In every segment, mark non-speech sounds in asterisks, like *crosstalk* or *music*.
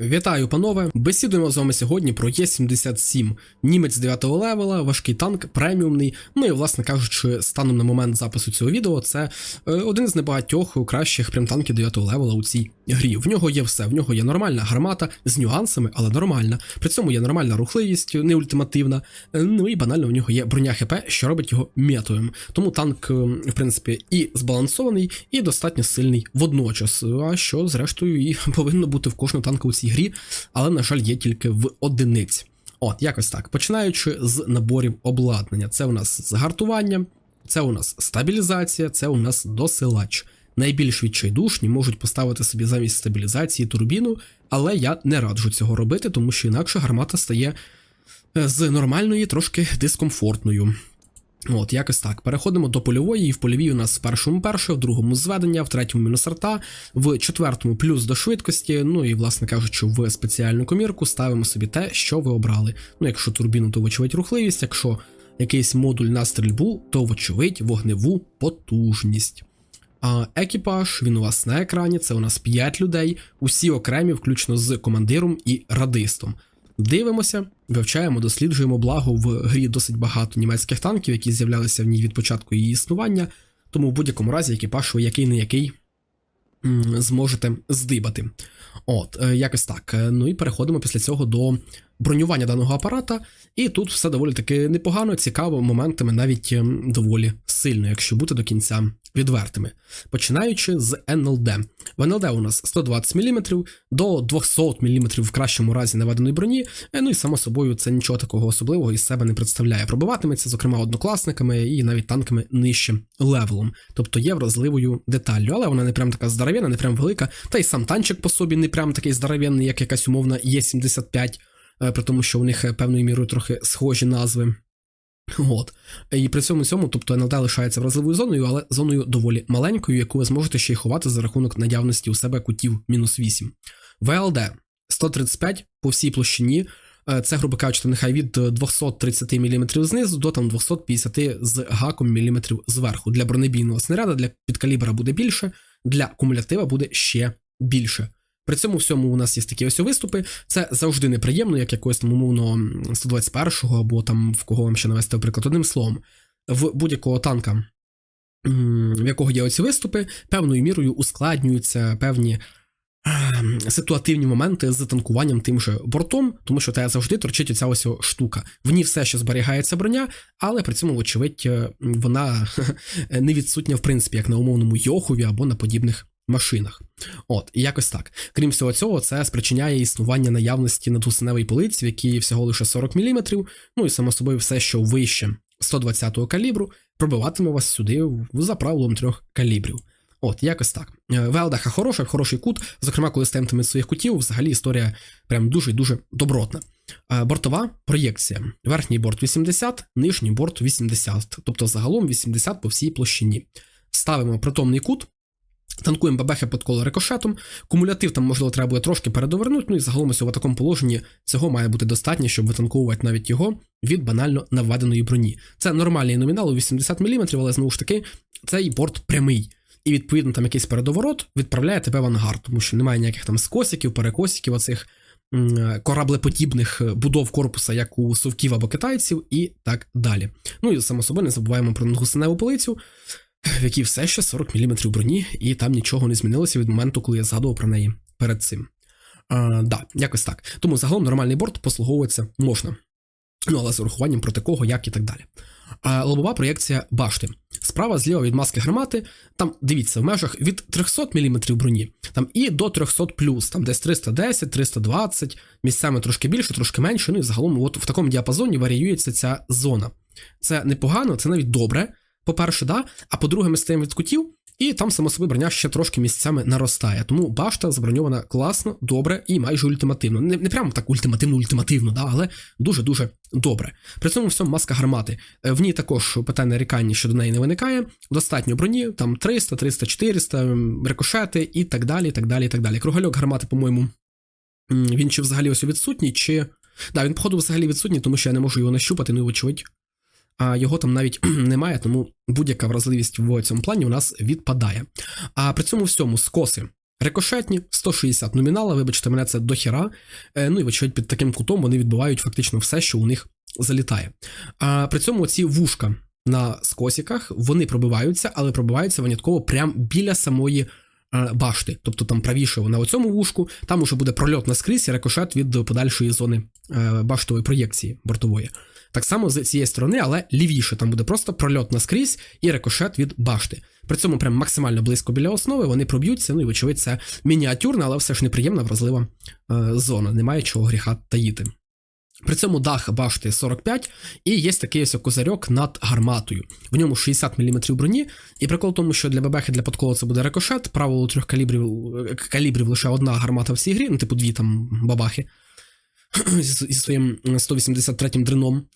Вітаю, панове! Бесідуємо з вами сьогодні про Є-77. Німець 9 левела, важкий танк, преміумний. Ну і, власне кажучи, станом на момент запису цього відео, це е, один з небагатьох кращих прям-танків 9 левела у цій грі. В нього є все. В нього є нормальна гармата з нюансами, але нормальна. При цьому є нормальна рухливість, не ультимативна. Е, Ну і банально в нього є броня ХП, що робить його метовим. Тому танк, е, в принципі, і збалансований, і достатньо сильний водночас. А що, зрештою, і *laughs* повинно бути в кожного танка у цій грі, але, на жаль, є тільки в одиниць. От, якось так. Починаючи з наборів обладнання. Це у нас загартування, це у нас стабілізація, це у нас досилач. Найбільш відчайдушні можуть поставити собі замість стабілізації турбіну, але я не раджу цього робити, тому що інакше гармата стає е, з нормальної трошки дискомфортною. От, якось так. Переходимо до польової, і в польовій у нас в першому перше, в другому зведення, в третьому мінус арта, в четвертому плюс до швидкості. Ну і, власне кажучи, в спеціальну комірку ставимо собі те, що ви обрали. Ну, якщо турбіну, то вочевидь рухливість, якщо якийсь модуль на стрільбу, то вочевидь вогневу потужність. А екіпаж, він у вас на екрані, це у нас 5 людей, усі окремі, включно з командиром і радистом. Дивимося, вивчаємо, досліджуємо благо в грі досить багато німецьких танків, які з'являлися в ній від початку її існування. Тому в будь-якому разі екіпаж ви який не який зможете здибати. От, е, якось так. Е, Ну і переходимо після цього до бронювання даного апарата. І тут все доволі таки непогано, цікаво, моментами навіть ем, доволі сильно, якщо бути до кінця відвертими. Починаючи з НЛД. В НЛД у нас 120 мм до 200 мм в кращому разі наведеної броні. Е, Ну і само собою це нічого такого особливого із себе не представляє. Пробиватиметься, зокрема, однокласниками і навіть танками нижчим левелом. Тобто є вразливою деталлю, але вона не прям така здоровенна, не прям велика. Та й сам танчик по собі не прям такий здоровенний, як якась умовна Є75, е, при тому, що у них е, певною мірою трохи схожі назви. От. І при цьому цьому, тобто НЛД лишається вразливою зоною, але зоною доволі маленькою, яку ви зможете ще й ховати за рахунок наявності у себе кутів мінус 8. ВЛД 135 по всій площині. Е, Це, грубо кажучи, нехай від 230 мм знизу до там 250 з гаком мм зверху. Для бронебійного снаряда, для підкалібра буде більше, для кумулятива буде ще більше. При цьому всьому у нас є такі ось виступи. Це завжди неприємно, як якогось там умовно 121-го, або там в кого вам ще навести, наприклад, одним словом. В будь-якого танка, в якого є оці виступи, певною мірою ускладнюються певні ем, ситуативні моменти з танкуванням тим же бортом, тому що тебе завжди торчить оця ось штука. В ній все ще зберігається броня, але при цьому, вочевидь, е, вона *laughs* не відсутня, в принципі, як на умовному Йохові або на подібних машинах. От, і якось так. Крім всього цього, це спричиняє існування наявності надгусеневої полиці, в якій всього лише 40 мм, ну і само собою все, що вище 120-го калібру, пробиватиме вас сюди за правилом трьох калібрів. От, якось так. Е, ВЛДХ хороша, хороший кут, зокрема, коли стемтиме своїх кутів, взагалі історія прям дуже-дуже добротна. Е, Бортова проєкція. Верхній борт 80, нижній борт 80, тобто загалом 80 по всій площині. Ставимо притомний кут, танкуємо бабехи під коло рикошетом, кумулятив там, можливо, треба буде трошки передовернути, ну і загалом ось у такому положенні цього має бути достатньо, щоб витанковувати навіть його від банально наведеної броні. Це нормальний номінал у 80 мм, але знову ж таки, цей борт прямий. І відповідно там якийсь передоворот відправляє тебе в ангар, тому що немає ніяких там скосиків, перекосиків, оцих кораблеподібних будов корпуса, як у совків або китайців, і так далі. Ну і само собою не забуваємо про гусеневу полицю, в якій все ще 40 мм броні, і там нічого не змінилося від моменту, коли я згадував про неї перед цим. А, да, якось так. Тому загалом нормальний борт послуговуватися можна. Ну, але з урахуванням проти кого, як і так далі. А, лобова проєкція башти. Справа зліва від маски гармати, там дивіться, в межах від 300 мм броні, там і до 300 плюс, там десь 310, 320, місцями трошки більше, трошки менше. Ну і загалом, от в такому діапазоні варіюється ця зона. Це непогано, це навіть добре. По-перше, да. А по-друге, ми стоїмо від кутів, і там само собі броня ще трошки місцями наростає. Тому башта заброньована класно, добре і майже ультимативно. Не, не прямо так ультимативно-ультимативно, да, але дуже-дуже добре. При цьому всьому маска гармати. Е, В ній також питань нарікання щодо неї не виникає. Достатньо броні, там 300, 300, 400, м, рикошети і так далі. так далі, так далі. Кругальок гармати, по-моєму, він чи взагалі ось відсутній, чи. Да, він, походу, взагалі відсутній, тому що я не можу його нащупати, ну і вочевидь а його там навіть *clears throat* немає, тому будь-яка вразливість в цьому плані у нас відпадає. А при цьому всьому скоси Рикошетні, 160 номінала, вибачте, мене це дохіра. Е, ну і вочевидь, під таким кутом вони відбивають фактично все, що у них залітає. А при цьому ці вушка на скосіках вони пробиваються, але пробиваються винятково прямо біля самої башти. Тобто там правіше на оцьому вушку, там уже буде прольот наскрізь і рикошет від подальшої зони е, баштової проєкції бортової. Так само з цієї сторони, але лівіше там буде просто прольот наскрізь і рикошет від башти. При цьому прям максимально близько біля основи вони проб'ються. Ну і вочевидь, це мініатюрна, але все ж неприємна, вразлива е, зона. Немає чого гріха таїти. При цьому дах башти 45, і є такий ось козирьок над гарматою. В ньому 60 мм броні, і прикол в тому, що для бебехи для подколу це буде рикошет, правило трьох калібрів, е, калібрів лише одна гармата в цій грі, ну типу дві там бабахи *clears throat* зі своїм 183 м дрином.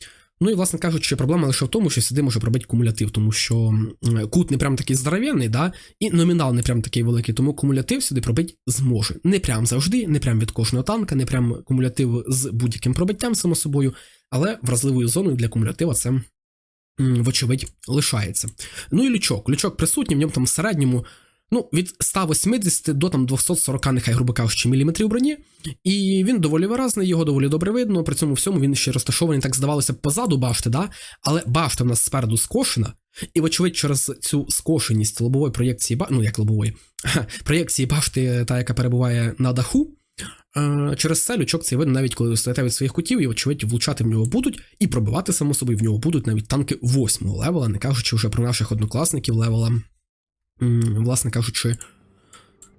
Ну і, власне кажучи, проблема лише в тому, що сюди може пробити кумулятив, тому що кут не прям такий здоровенний, да, і номінал не прям такий великий, тому кумулятив сюди пробити зможе. Не прям завжди, не прям від кожного танка, не прям кумулятив з будь-яким пробиттям, само собою, але вразливою зоною для кумулятива це, вочевидь, лишається. Ну і лючок. Лючок присутній, в ньому там в середньому. Ну, від 180 до там 240, нехай, грубо кажучи, міліметрів броні. І він доволі виразний, його доволі добре видно. При цьому всьому він ще розташований, так здавалося, позаду башти, да? але башта в нас спереду скошена, і, вочевидь, через цю скошеність лобової проєкції ну як лобової, проєкції башти, та, яка перебуває на даху. е, Через це лючок цей видно, навіть коли стоїте від своїх кутів, і, очевидь, влучати в нього будуть, і пробивати, само собою, в нього будуть навіть танки восьмого левела, не кажучи вже про наших однокласників левела власне кажучи,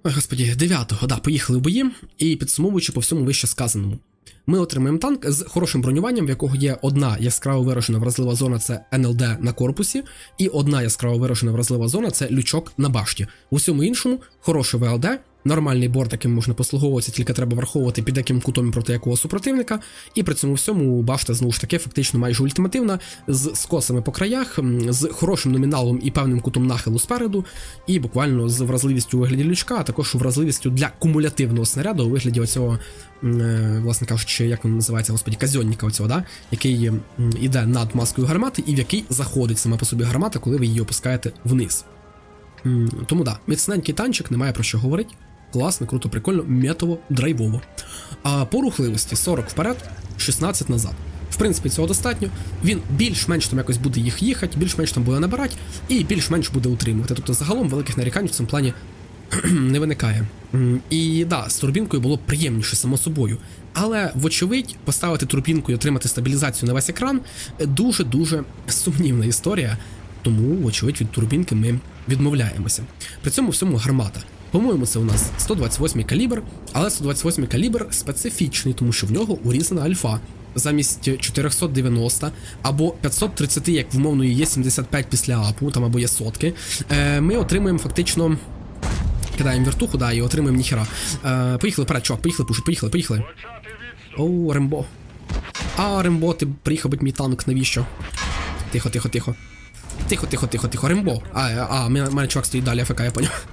господі, 9-го, да, поїхали в бої, і підсумовуючи по всьому вище сказаному. Ми отримаємо танк з хорошим бронюванням, в якого є одна яскраво виражена вразлива зона це НЛД на корпусі, і одна яскраво виражена вразлива зона це лючок на башті. У всьому іншому хороше ВЛД, нормальний борт, яким можна послуговуватися, тільки треба враховувати під яким кутом проти якого супротивника. І при цьому всьому башта знову ж таки фактично майже ультимативна, з скосами по краях, з хорошим номіналом і певним кутом нахилу спереду, і буквально з вразливістю у вигляді лючка, а також вразливістю для кумулятивного снаряду у вигляді оцього, е, власне кажучи, як він називається, господі, казьонника оцього, да? який іде над маскою гармати, і в який заходить сама по собі гармата, коли ви її опускаєте вниз. Тому да, міцненький танчик, немає про що говорити. Класно, круто, прикольно, метово, драйвово. А по рухливості 40 вперед, 16 назад. В принципі, цього достатньо. Він більш-менш там якось буде їх їхати, більш-менш там буде набирати, і більш-менш буде утримувати. Тобто, загалом великих нарікань в цьому плані *clears throat* не виникає. І да, з турбінкою було приємніше, само собою. Але, вочевидь, поставити турбінку і отримати стабілізацію на весь екран дуже-дуже сумнівна історія. Тому, вочевидь, від турбінки ми відмовляємося. При цьому всьому гармата. По-моєму, це у нас 128 калібр, але 128 калібр специфічний, тому що в нього урізана альфа. Замість 490 або 530, як в умовної є 75 після апу, там або є сотки. Е, ми отримуємо фактично. Кидаємо вертуху, да, і отримуємо ніхера. Е, поїхали вперед, чувак, поїхали, пушить, поїхали, поїхали. Оу, Рембо. А, Рембо, ти приїхав мій танк, навіщо? Тихо, тихо, тихо. Тихо, тихо, тихо, тихо, Рембо. А, а, мене чувак стоїть далі, АФК, я поняв.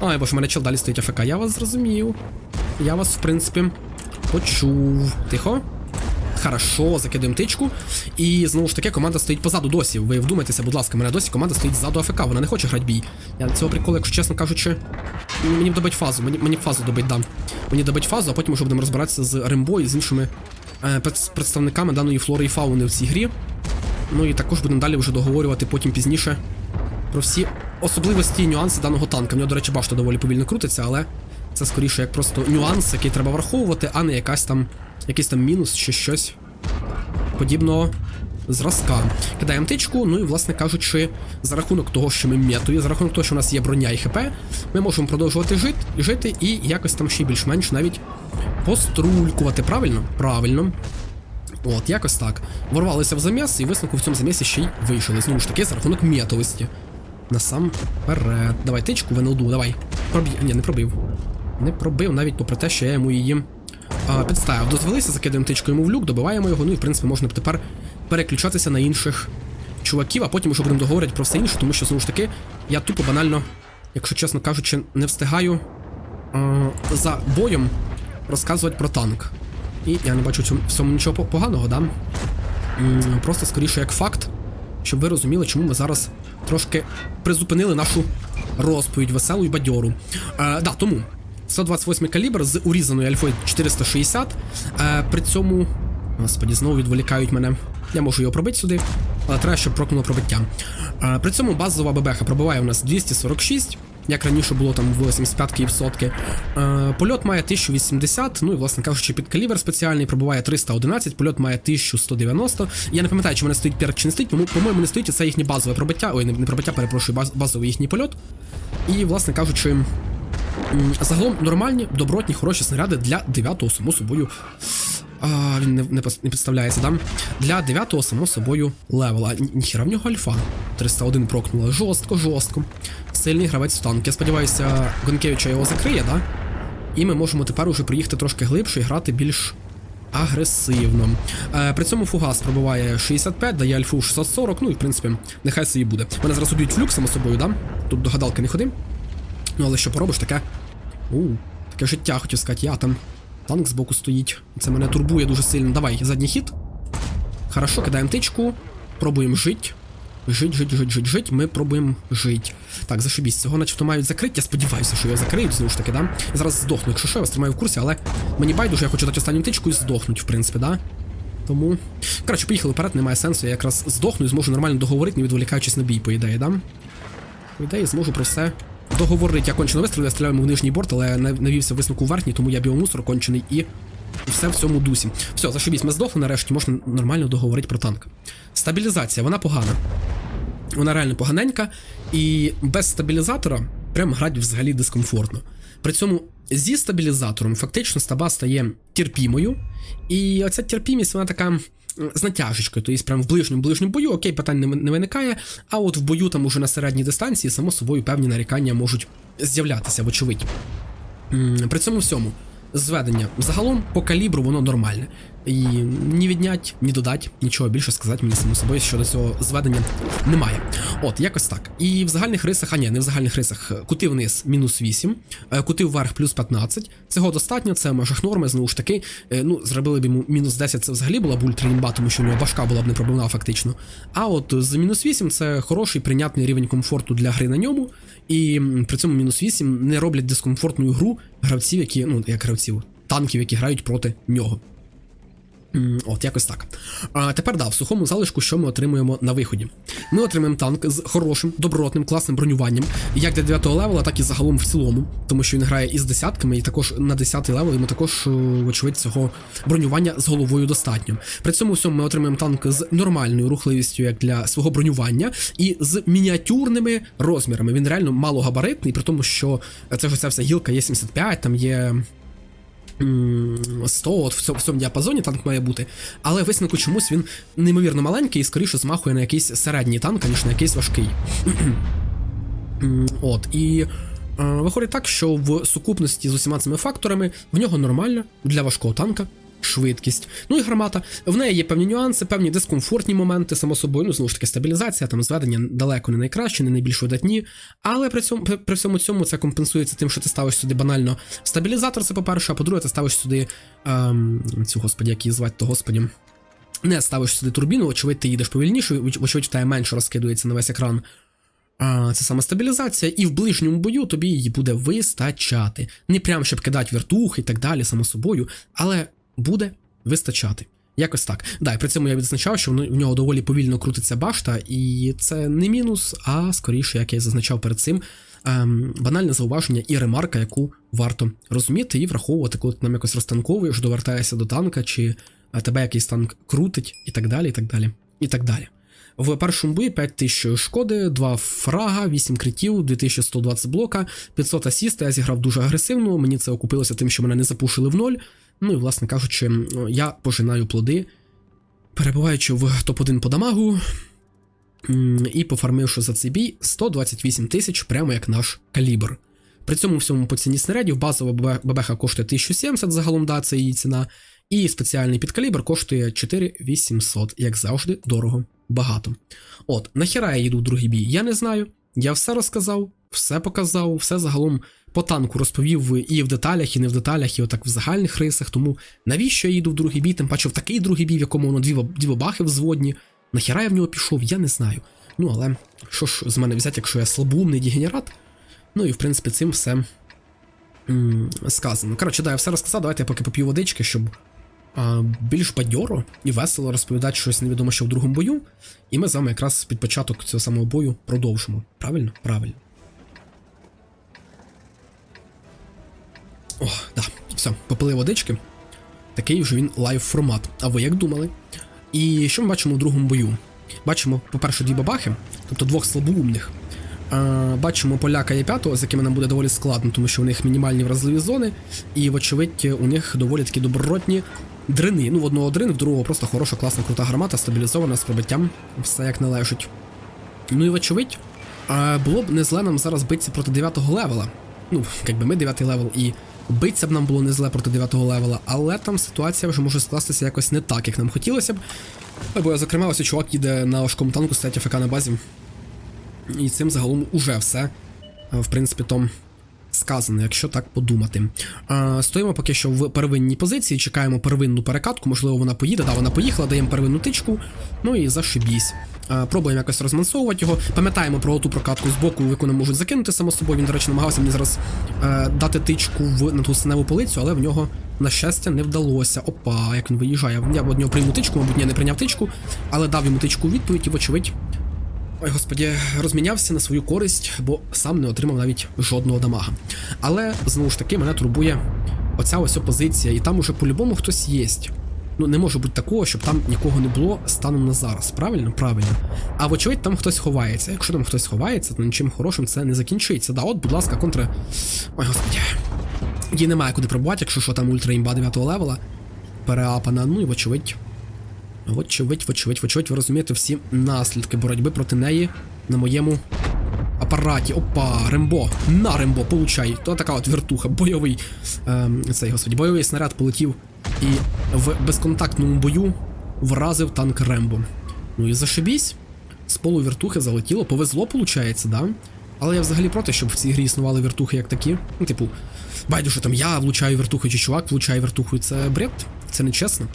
Ой, боже, в мене чел далі стоїть АФК. Я вас зрозумів. Я вас, в принципі, почув. Тихо. Хорошо, закидаємо тичку. І знову ж таки, команда стоїть позаду досі. Ви вдумайтеся, будь ласка, мене досі команда стоїть ззаду АФК, вона не хоче грати бій. Я цього приколу, якщо чесно кажучи, ну, мені б добить фазу, мені, мені фазу добить дам. Мені добить фазу, а потім вже будемо розбиратися з Рембо і з іншими е, представниками даної флори і фауни в цій грі. Ну і також будемо далі вже договорювати потім пізніше про всі особливості і нюанси даного танка. В нього, до речі, башта доволі повільно крутиться, але це скоріше як просто нюанс, який треба враховувати, а не якась там якийсь там мінус чи щось подібного зразка. Кидаємо тичку, ну і, власне кажучи, за рахунок того, що ми метою, за рахунок того, що у нас є броня і ХП, ми можемо продовжувати жити, жити і якось там ще більш-менш навіть пострулькувати. Правильно? Правильно. От, якось так. Ворвалися в заміс, і висновку в цьому замісі ще й вийшли. Знову ж таки, за рахунок метовості. Насамперед. Давай тичку в НЛДу, давай. Проб'є. Ні, не пробив. Не пробив, навіть попри те, що я йому її а, підставив. Дозвелися, закидаємо тичку йому в люк, добиваємо його, ну і в принципі можна тепер переключатися на інших чуваків, а потім вже будемо договорити про все інше, тому що знову ж таки я тупо банально, якщо чесно кажучи, не встигаю а, за боєм розказувати про танк. І я не бачу в цьому, нічого поганого, да? Просто скоріше як факт. Щоб ви розуміли, чому ми зараз трошки призупинили нашу розповідь веселу і бадьору. Е, да, тому 128 калібр з урізаною альфою 460. Е, при цьому. Господі, знову відволікають мене. Я можу його пробити сюди, але треба, щоб прокнуло пробиття. Е, при цьому базова ББХ пробиває у нас 246, як раніше було там в 85 і в сотки. Е, польот має 1080, ну і, власне кажучи, під калібр спеціальний пробиває 311, польот має 1190. Я не пам'ятаю, чи мене стоїть перк, чи не стоїть, тому, по-моєму, не стоїть, і це їхнє базове пробиття. Ой, не, не пробиття, перепрошую, баз, базовий їхній польот. І, власне кажучи. Загалом нормальні, добротні, хороші снаряди для 9-го, само собою. А, він не, не, не підставляється, да? Для 9-го, само собою, левела. Ні- Ніхіра в нього альфа. 301 прокнула. Жорстко, жорстко. Сильний гравець в танк. Я сподіваюся, Гонкевича його закриє, да? І ми можемо тепер уже приїхати трошки глибше і грати більш агресивно. Е, при цьому фугас пробиває 65, дає альфу 640, ну і в принципі, нехай собі буде. Мене зараз уб'ють флюк, само собою, да? Тут до гадалки не ходи. Ну, але що поробиш, таке. У, таке життя, хотів сказати, я там. Танк збоку стоїть. Це мене турбує дуже сильно. Давай, задній хід. Хорошо, кидаємо тичку. Пробуємо жить. Жить, жить, жить, жить, жить. Ми пробуємо жить. Так, зашибісь. Цього начебто мають закрити. Я сподіваюся, що його закриють, знову ж таки, да? Я зараз здохну, якщо що, я вас тримаю в курсі, але мені байдуже, я хочу дати останню тичку і здохнуть, в принципі, да? Тому. Коротше, поїхали вперед, немає сенсу. Я якраз здохну і зможу нормально договорити, не відволікаючись на бій, по ідеї, да? По ідеї, зможу про все договорити. Я кончено вистрілив, я стріляю в нижній борт, але навівся висновку верхній, тому я біомусор кончений і все в цьому дусі. Все, зашибісь, ми здохли нарешті, можна нормально договорити про танк. Стабілізація, вона погана. Вона реально поганенька, і без стабілізатора прям грати взагалі дискомфортно. При цьому зі стабілізатором фактично стаба стає терпімою, і оця терпімість, вона така. З натяжечкою, тобто прям в ближньому ближньому бою, окей, питань не, не виникає. А от в бою там уже на середній дистанції, само собою, певні нарікання можуть з'являтися, вочевидь. При цьому всьому зведення загалом по калібру воно нормальне. І ні віднять, ні додать, нічого більше сказати мені само собою щодо цього зведення немає. От, якось так. І в загальних рисах, а ні, не в загальних рисах, кути вниз мінус 8, е, кути вверх плюс 15. Цього достатньо, це в межах норми, знову ж таки. Е, Ну, зробили б йому мінус 10, це взагалі була б ультраімба, тому що у нього башка була б не пробивна фактично. А от з мінус 8 це хороший прийнятний рівень комфорту для гри на ньому. І при цьому мінус 8 не роблять дискомфортною гру гравців, які, ну, як гравців, танків, які грають проти нього. От, якось так. А тепер да, в сухому залишку, що ми отримуємо на виході. Ми отримаємо танк з хорошим, добротним, класним бронюванням, як для 9 левела, так і загалом в цілому, тому що він грає із десятками, і також на 10 левел йому також, е, вочевидь, цього бронювання з головою достатньо. При цьому всьому ми отримаємо танк з нормальною рухливістю, як для свого бронювання, і з мініатюрними розмірами. Він реально малогабаритний, при тому, що це ж ця вся гілка є 75, там є. М, 100, от в цьому, в цьому діапазоні танк має бути, але висновку чомусь він неймовірно маленький і скоріше змахує на якийсь середній танк, ніж на якийсь важкий. *clears throat* От, і е, виходить так, що в сукупності з усіма цими факторами в нього нормальна для важкого танка. Швидкість, ну і гармата. В неї є певні нюанси, певні дискомфортні моменти, само собою. Ну, знову ж таки, стабілізація, там зведення далеко не найкраще, не найбільш видатні. Але при цьому при, всьому цьому це компенсується тим, що ти ставиш сюди банально стабілізатор, це по-перше, а по-друге, ти ставиш сюди ем, цю господі, як її звати, то господі. Не ставиш сюди турбіну, очевидь, ти їдеш повільніше, оч- очевидь, в тебе менше розкидується на весь екран. А, це саме стабілізація, і в ближньому бою тобі її буде вистачати. Не прям щоб кидати вертух і так далі, само собою, але буде вистачати. Якось так. Да, і при цьому я відзначав, що в нього доволі повільно крутиться башта, і це не мінус, а скоріше, як я зазначав перед цим, ем, банальне зауваження і ремарка, яку варто розуміти і враховувати, коли ти нам якось розтанковуєш, довертаєшся до танка, чи е, тебе якийсь танк крутить, і так далі, і так далі, і так далі. В першому бою 5000 шкоди, 2 фрага, 8 критів, 2120 блока, 500 асіста. Я зіграв дуже агресивно. Мені це окупилося тим, що мене не запушили в ноль. Ну і, власне кажучи, я пожинаю плоди, перебуваючи в топ-1 по дамагу. І пофармивши за цей бій 128 тисяч, прямо як наш калібр. При цьому всьому по ціні снарядів базова ББ- ББХ коштує 1070 загалом, да, це її ціна. І спеціальний підкалібр коштує 4800, як завжди, дорого, багато. От, нахіра я їду в другий бій, я не знаю. Я все розказав, все показав, все загалом по танку розповів і в деталях, і не в деталях, і отак в загальних рисах. Тому навіщо я їду в другий бій, тим паче в такий другий бій, в якому воно дві, дві бабахи взводні. Нахіра я в нього пішов, я не знаю. Ну, але що ж з мене взяти, якщо я слабоумний дегенерат? Ну і в принципі цим все м, сказано. Коротше, да, я все розказав, давайте я поки поп'ю водички, щоб а, більш бадьоро і весело розповідати щось невідомо що в другому бою. І ми з вами якраз під початок цього самого бою продовжимо. Правильно? Правильно. О, да, все, попили водички. Такий вже він лайв формат. А ви як думали? І що ми бачимо в другому бою? Бачимо, по-перше, дві бабахи, тобто двох слабоумних. Бачимо поляка і п'ятого, з якими нам буде доволі складно, тому що у них мінімальні вразливі зони, і, вочевидь, у них доволі такі добротні дрини. Ну, в одного дрин, в другого просто хороша, класна, крута гармата, стабілізована з пробиттям, все як належить. Ну і вочевидь, було б не зле нам зараз битися проти 9 левела. Ну, якби ми 9 левел, і битися б нам було не зле проти 9 левела, але там ситуація вже може скластися якось не так, як нам хотілося б. Бо, зокрема, ось чувак їде на важкому танку, стоять АФК на базі. І цим загалом уже все, в принципі, том сказано, якщо так подумати. Стоїмо поки що в первинній позиції, чекаємо первинну перекатку, можливо, вона поїде, да, вона поїхала, даємо первинну тичку, ну і зашибісь. Пробуємо якось розмансовувати його. Пам'ятаємо про ту прокатку з боку, яку нам можуть закинути само собою. Він, до речі, намагався мені зараз е, дати тичку в на ту синеву полицю, але в нього, на щастя, не вдалося. Опа, як він виїжджає. Я в нього прийму тичку, мабуть, я не прийняв тичку, але дав йому тичку у відповідь і, вочевидь, Ой, господі, розмінявся на свою користь, бо сам не отримав навіть жодного дамага. Але знову ж таки мене турбує оця ось опозиція, і там уже по-любому хтось є. Ну, не може бути такого, щоб там нікого не було станом на зараз. Правильно? Правильно. А вочевидь, там хтось ховається. Якщо там хтось ховається, то нічим хорошим це не закінчується. Да, от, будь ласка, контра. Ой, господі. Їй немає куди пробувати, якщо що там ультра імба 9 левела. Переапана, ну і вочевидь. Вочевидь, вочевидь, вочевидь, ви розумієте всі наслідки боротьби проти неї на моєму апараті. Опа, Рембо. На Рембо, получай. То така от вертуха, бойовий. Ем, цей, господі, бойовий снаряд полетів і в безконтактному бою вразив танк Рембо. Ну і зашибісь. З полу вертухи залетіло, повезло, получається, да? Але я взагалі проти, щоб в цій грі існували вертухи як такі. Ну, типу, байдуже там я влучаю вертухою, чи чувак влучає вертухою. Це бред, це нечесно.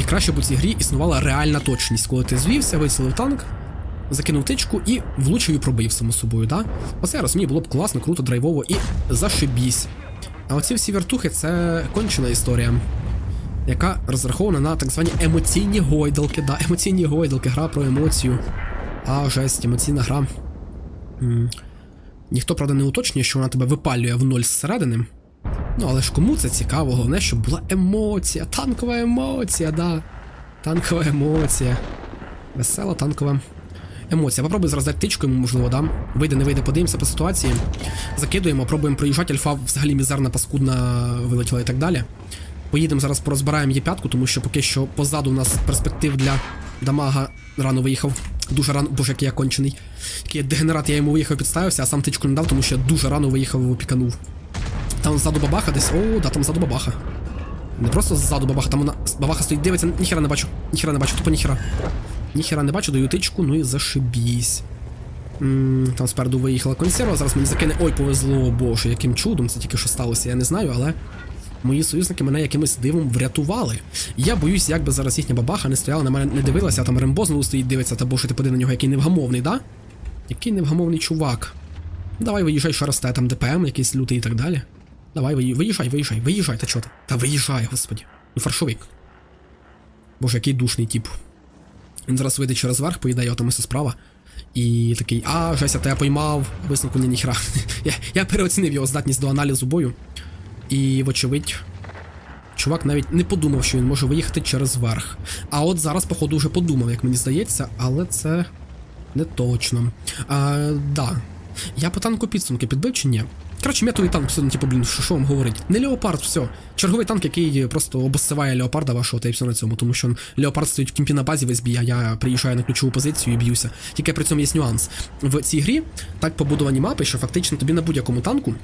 І краще б у цій грі існувала реальна точність, коли ти звівся, вицілив танк, закинув тичку і влучив і пробив само собою, да? Оце я розумію, було б класно, круто, драйвово і зашибісь. А оці всі вертухи це кончена історія, яка розрахована на так звані емоційні гойдалки. Да, емоційні гойдалки, гра про емоцію. А, жесть, емоційна гра. М. Ніхто, правда, не уточнює, що вона тебе випалює в ноль зсередини. Ну, але ж кому це цікаво, головне, щоб була емоція, танкова емоція, да. Танкова емоція. Весела танкова емоція. Попробуй зараз дати тичку йому, можливо, да. Вийде, не вийде, подивимося по ситуації. Закидуємо, пробуємо проїжджати, альфа взагалі мізерна, паскудна вилетіла і так далі. Поїдемо зараз порозбираємо є п'ятку, тому що поки що позаду у нас перспектив для дамага рано виїхав. Дуже рано, боже, який я кончений. Який я дегенерат, я йому виїхав, підставився, а сам тичку не дав, тому що я дуже рано виїхав і піканув. Там ззаду бабаха десь. О, да, там ззаду бабаха. Не просто ззаду бабаха, там вона. Бабаха стоїть, дивиться, ніхера не бачу. Ніхера не бачу, тупо ніхера. Ніхера не бачу, даю тичку, ну і зашибісь. М, Там спереду виїхала консерва, зараз мені закине. Ой, повезло, боже, яким чудом це тільки що сталося, я не знаю, але мої союзники мене якимось дивом врятували. Я боюсь, як би зараз їхня бабаха не стояла на мене, не дивилася, а там Рембо знову стоїть, дивиться, та боже, ти поди на нього, який невгамовний, да? Який невгамовний чувак. Давай виїжджай ще раз, те там ДПМ, якийсь лютий і так далі. Давай, виїжджай, виїжджай, виїжджай, та чого ти? Та виїжджай, господі. Ну, фаршовик. Боже, який душний тип. Він зараз вийде через верх, поїде його там справа. І такий, а, Жеся, та я поймав, висновку ні ніхера. *laughs* я, я переоцінив його здатність до аналізу бою. І, вочевидь, чувак навіть не подумав, що він може виїхати через верх. А от зараз, походу, вже подумав, як мені здається, але це не точно. А, да. Я по танку підсумки підбив чи ні? Коротше, метовий танк, все, типу, блін, що, що вам говорить? Не леопард, все. Черговий танк, який просто обоссиває леопарда вашого, та й все на цьому, тому що леопард стоїть в кімпі на базі весь бій, а я приїжджаю на ключову позицію і б'юся. Тільки при цьому є нюанс. В цій грі так побудовані мапи, що фактично тобі на будь-якому танку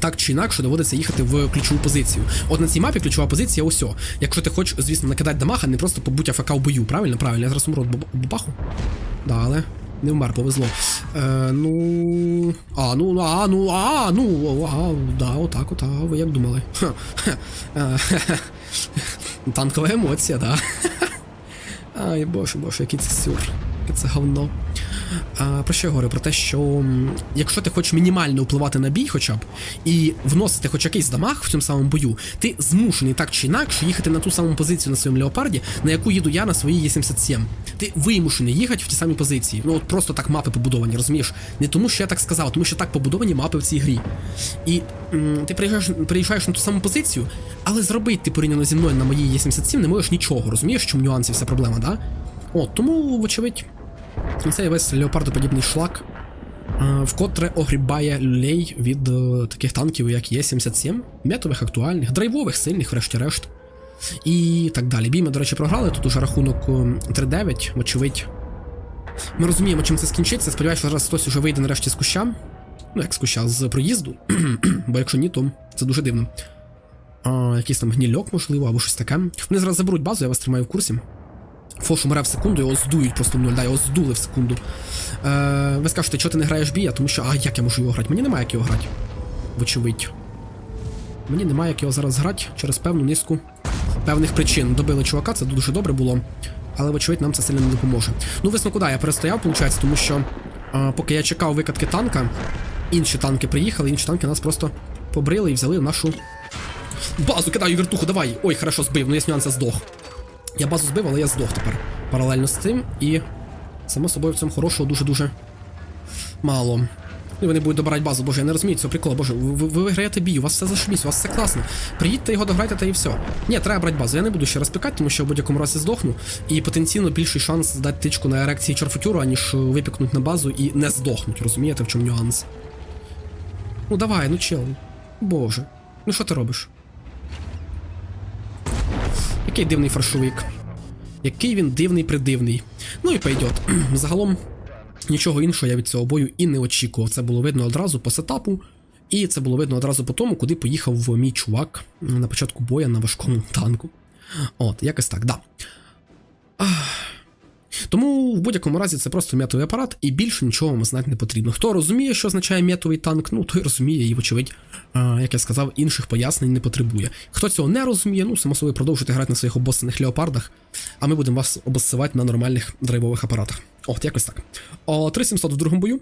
так чи інакше доводиться їхати в ключову позицію. От на цій мапі ключова позиція усьо. Якщо ти хочеш, звісно, накидати дамага, не просто побудь АФК в бою, правильно? Правильно, я зараз умру бабаху. Да, але не вмер, повезло. Е, ну. А, ну, а, ну, а, ну, а, да, отак, от, а ви як думали? Ха, е, *laughs* Танкова емоція, да. *laughs* Ай, боже, боже, який це сюр, яке це говно. А, про що я говорю? Про те, що якщо ти хочеш мінімально впливати на бій, хоча б, і вносити хоч якийсь дамаг в цьому самому бою, ти змушений так чи інакше їхати на ту саму позицію на своєму леопарді, на яку їду я на своїй Є77. Ти вимушений їхати в ті самі позиції. Ну от просто так мапи побудовані, розумієш? Не тому, що я так сказав, тому що так побудовані мапи в цій грі. І м, ти приїжджаєш, приїжджаєш на ту саму позицію, але зробити ти порівняно зі мною на моїй Є77 не можеш нічого, розумієш, чому нюанси вся проблема, да? От, тому, вочевидь, цей весь леопардоподібний шлак е, вкотре огрібає люлей від е, таких танків, як Є77, метових, актуальних, драйвових, сильних, врешті-решт. І так далі. Бій ми, до речі, програли. Тут уже рахунок е, 3-9, вочевидь. Ми розуміємо, чим це скінчиться. Сподіваюся, що зараз хтось уже вийде нарешті з куща. Ну, як з куща, з проїзду. *clears throat* Бо якщо ні, то це дуже дивно. А, якийсь там гнільок, можливо, або щось таке. Вони зараз заберуть базу, я вас тримаю в курсі. Фош умре в секунду, його здують просто в нуль, да, його здули в секунду. Е, ви скажете, чого ти не граєш бій, а тому що, а як я можу його грати? Мені немає як його грати. Вочевидь. Мені немає як його зараз грати через певну низку певних причин. Добили чувака, це дуже добре було. Але, вочевидь, нам це сильно не допоможе. Ну, висновку, да, я перестояв, виходить, тому що е, поки я чекав викатки танка, інші танки приїхали, інші танки нас просто побрили і взяли нашу базу. Кидаю вертуху, давай. Ой, хорошо, збив, ну є нюанси здох. Я базу збив, але я здох тепер. Паралельно з цим, і само собою в цьому хорошого дуже-дуже мало. Ну, і вони будуть добирати базу, боже, я не розумію цього приколу, боже, ви, ви виграєте бій, у вас все зашибісь, у вас все класно. Приїдьте його дограйте та і все. Ні, треба брати базу. Я не буду ще раз пікати, тому що в будь-якому разі здохну. І потенційно більший шанс дати тичку на ерекції чарфутюру, аніж випікнуть на базу і не здохнуть, розумієте, в чому нюанс? Ну давай, ну чел. Боже. Ну що ти робиш? Який дивний фаршовик. Який він дивний придивний. Ну і пойдет. *clears throat* Загалом нічого іншого я від цього бою і не очікував. Це було видно одразу по сетапу, і це було видно одразу по тому, куди поїхав мій чувак на початку боя на важкому танку. От, якось так, да. Ах. Тому в будь-якому разі це просто метовий апарат, і більше нічого вам знати не потрібно. Хто розуміє, що означає метовий танк, ну той розуміє і, вочевидь, як я сказав, інших пояснень не потребує. Хто цього не розуміє, ну само собою продовжуйте грати на своїх обоссаних леопардах, а ми будемо вас обоссивати на нормальних драйвових апаратах. От, якось так. О, 3700 в другому бою.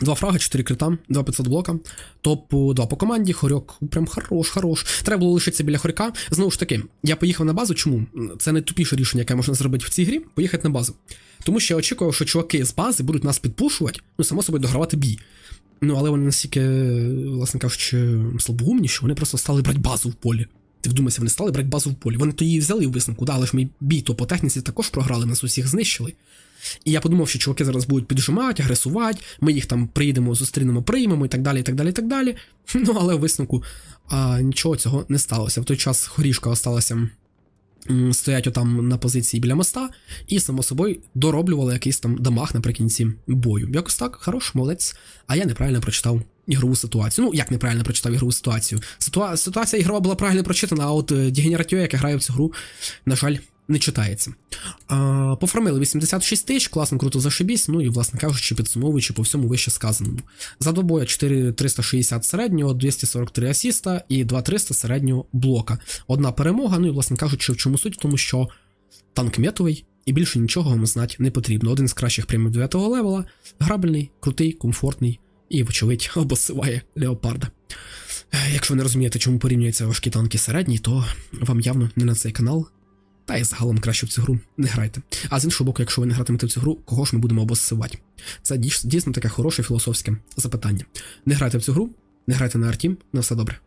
Два фрага, 4 крита, 2500 блока. Топ 2 по команді. Хорьок прям хорош, хорош. Треба було лишитися біля хорька. Знову ж таки, я поїхав на базу. Чому? Це найтупіше рішення, яке можна зробити в цій грі. Поїхати на базу. Тому що я очікував, що чуваки з бази будуть нас підпушувати, ну, само собою, догравати бій. Ну, але вони настільки, власне кажучи, слабоумні, що вони просто стали брати базу в полі. Ти вдумайся, вони стали брати базу в полі. Вони то її взяли в висновку, да, але ж ми бій то по техніці також програли, нас усіх знищили. І я подумав, що чуваки зараз будуть піджимати, агресувати, ми їх там приїдемо, зустрінемо, приймемо і так далі, і так далі, і так далі. *laughs* Ну, але в висновку а, нічого цього не сталося. В той час хорішка осталася стоять отам на позиції біля моста, і, само собою, дороблювали якийсь там дамаг наприкінці бою. Якось так, хорош, молодець. А я неправильно прочитав ігрову ситуацію. Ну, як неправильно прочитав ігрову ситуацію. Ситуа... Ситуація ігрова була правильно прочитана, а от е, Дегенератьо, яке грає в цю гру, на жаль, не читається. А, пофармили 86 тисяч, класно, круто зашибісь, ну і, власне кажучи, підсумовуючи по всьому вище сказаному. За два боя 4360 середнього, 243 асіста і 2300 середнього блока. Одна перемога, ну і, власне кажучи, в чому суть, в тому що танк метовий, і більше нічого вам знати не потрібно. Один з кращих прямів 9 левела, грабельний, крутий, комфортний і, вочевидь, *laughs* обосиває леопарда. Е, Якщо ви не розумієте, чому порівнюються важкі танки середні, то вам явно не на цей канал. Та й загалом краще в цю гру не грайте. А з іншого боку, якщо ви не гратимете в цю гру, кого ж ми будемо обоссивати? Це дійсно таке хороше філософське запитання. Не грайте в цю гру, не грайте на артім, на все добре.